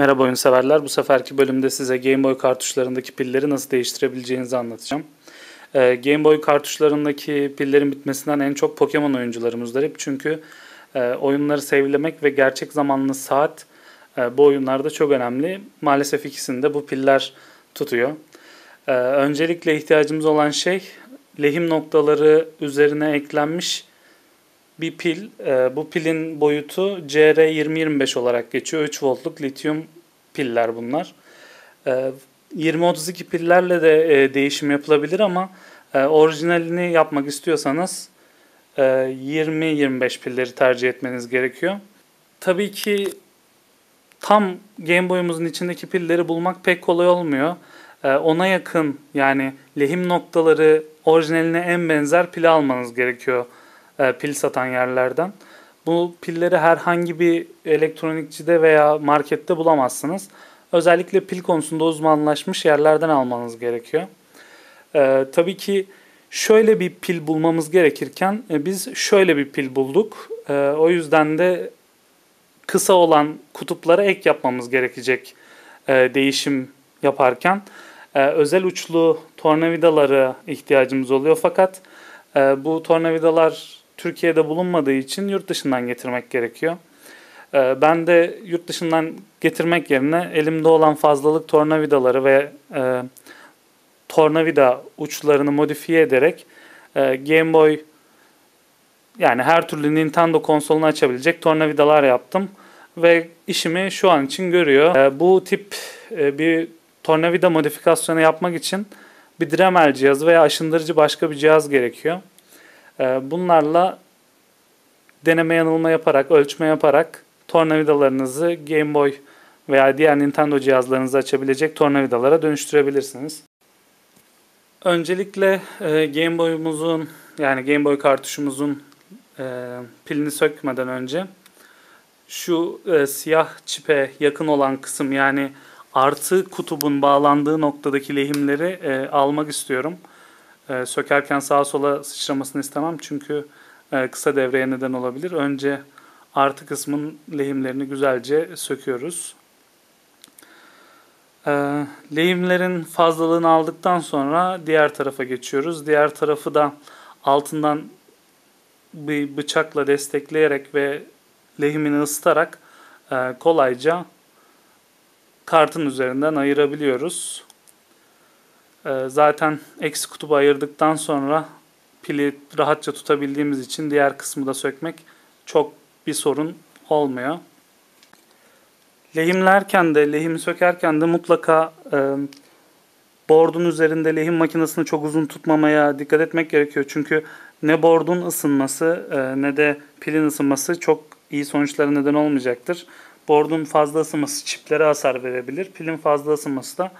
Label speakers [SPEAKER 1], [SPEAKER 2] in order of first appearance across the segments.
[SPEAKER 1] Merhaba oyun severler. Bu seferki bölümde size Game Boy kartuşlarındaki pilleri nasıl değiştirebileceğinizi anlatacağım. Ee, Game Boy kartuşlarındaki pillerin bitmesinden en çok Pokemon oyuncuları muzdarip. Çünkü e, oyunları sevlemek ve gerçek zamanlı saat e, bu oyunlarda çok önemli. Maalesef ikisinde bu piller tutuyor. E, öncelikle ihtiyacımız olan şey lehim noktaları üzerine eklenmiş bir pil. E, bu pilin boyutu CR2025 olarak geçiyor. 3 voltluk lityum piller bunlar. E, 2032 pillerle de e, değişim yapılabilir ama e, orijinalini yapmak istiyorsanız e, 20-25 pilleri tercih etmeniz gerekiyor. Tabii ki tam Game Boy'umuzun içindeki pilleri bulmak pek kolay olmuyor. E, ona yakın yani lehim noktaları orijinaline en benzer pili almanız gerekiyor e, pil satan yerlerden. Bu pilleri herhangi bir elektronikçide veya markette bulamazsınız. Özellikle pil konusunda uzmanlaşmış yerlerden almanız gerekiyor. E, tabii ki şöyle bir pil bulmamız gerekirken e, biz şöyle bir pil bulduk. E, o yüzden de kısa olan kutuplara ek yapmamız gerekecek e, değişim yaparken. E, özel uçlu tornavidalara ihtiyacımız oluyor fakat e, bu tornavidalar Türkiye'de bulunmadığı için yurt dışından getirmek gerekiyor. Ee, ben de yurt dışından getirmek yerine elimde olan fazlalık tornavidaları ve e, tornavida uçlarını modifiye ederek e, Game Boy yani her türlü Nintendo konsolunu açabilecek tornavidalar yaptım ve işimi şu an için görüyor. E, bu tip e, bir tornavida modifikasyonu yapmak için bir Dremel cihazı veya aşındırıcı başka bir cihaz gerekiyor. Ee, bunlarla deneme yanılma yaparak, ölçme yaparak tornavidalarınızı Game Boy veya diğer Nintendo cihazlarınızı açabilecek tornavidalara dönüştürebilirsiniz. Öncelikle e, Game Boy'umuzun yani Game Boy kartuşumuzun e, pilini sökmeden önce şu e, siyah çipe yakın olan kısım yani artı kutubun bağlandığı noktadaki lehimleri almak istiyorum. E, sökerken sağa sola sıçramasını istemem çünkü e, kısa devreye neden olabilir. Önce artı kısmın lehimlerini güzelce söküyoruz. E, lehimlerin fazlalığını aldıktan sonra diğer tarafa geçiyoruz. Diğer tarafı da altından bir bıçakla destekleyerek ve lehimini ısıtarak e, kolayca kartın üzerinden ayırabiliyoruz. Ee, zaten eksi kutubu ayırdıktan sonra pili rahatça tutabildiğimiz için diğer kısmı da sökmek çok bir sorun olmuyor. Lehimlerken de, lehimi sökerken de mutlaka e, board'un üzerinde lehim makinesini çok uzun tutmamaya dikkat etmek gerekiyor. Çünkü ne board'un ısınması e, ne de pilin ısınması çok iyi sonuçlara neden olmayacaktır. Board'un fazla ısınması çiplere hasar verebilir. Pilin fazla ısınması da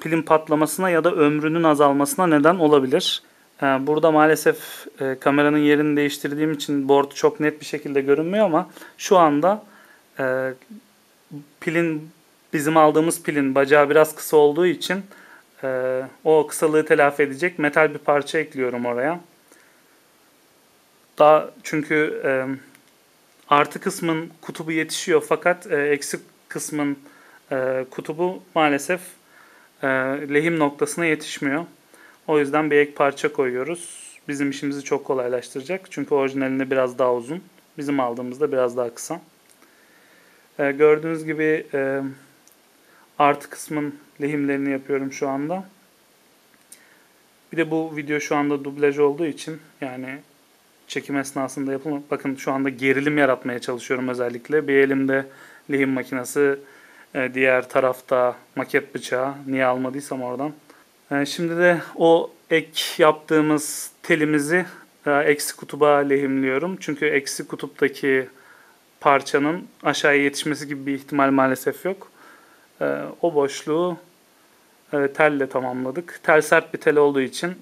[SPEAKER 1] pilin patlamasına ya da ömrünün azalmasına neden olabilir. Ee, burada maalesef e, kameranın yerini değiştirdiğim için board çok net bir şekilde görünmüyor ama şu anda e, pilin bizim aldığımız pilin bacağı biraz kısa olduğu için e, o kısalığı telafi edecek metal bir parça ekliyorum oraya. Daha çünkü artı kısmın kutubu yetişiyor fakat eksik kısmın kutubu maalesef e, lehim noktasına yetişmiyor. O yüzden bir ek parça koyuyoruz. Bizim işimizi çok kolaylaştıracak. Çünkü orijinalinde biraz daha uzun. Bizim aldığımızda biraz daha kısa. E, gördüğünüz gibi e, artı kısmın lehimlerini yapıyorum şu anda. Bir de bu video şu anda dublaj olduğu için yani çekim esnasında yapılma. Bakın şu anda gerilim yaratmaya çalışıyorum özellikle. Bir elimde lehim makinesi, e, diğer tarafta maket bıçağı. Niye almadıysam oradan. E, şimdi de o ek yaptığımız telimizi e, eksi kutuba lehimliyorum. Çünkü eksi kutuptaki parçanın aşağıya yetişmesi gibi bir ihtimal maalesef yok. O boşluğu telle tamamladık. Tel sert bir tel olduğu için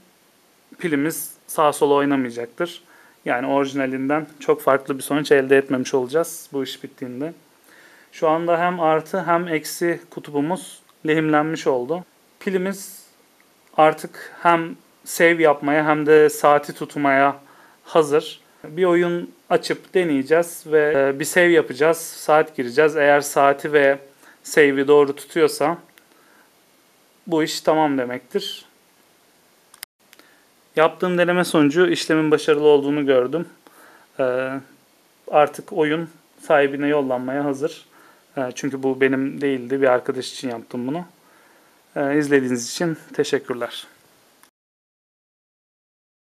[SPEAKER 1] pilimiz sağa sola oynamayacaktır. Yani orijinalinden çok farklı bir sonuç elde etmemiş olacağız bu iş bittiğinde. Şu anda hem artı hem eksi kutubumuz lehimlenmiş oldu. Pilimiz artık hem save yapmaya hem de saati tutmaya hazır. Bir oyun açıp deneyeceğiz ve e, bir save yapacağız. Saat gireceğiz. Eğer saati ve save'i doğru tutuyorsa bu iş tamam demektir. Yaptığım deneme sonucu işlemin başarılı olduğunu gördüm. Ee, artık oyun sahibine yollanmaya hazır. Ee, çünkü bu benim değildi. Bir arkadaş için yaptım bunu. Ee, izlediğiniz için teşekkürler.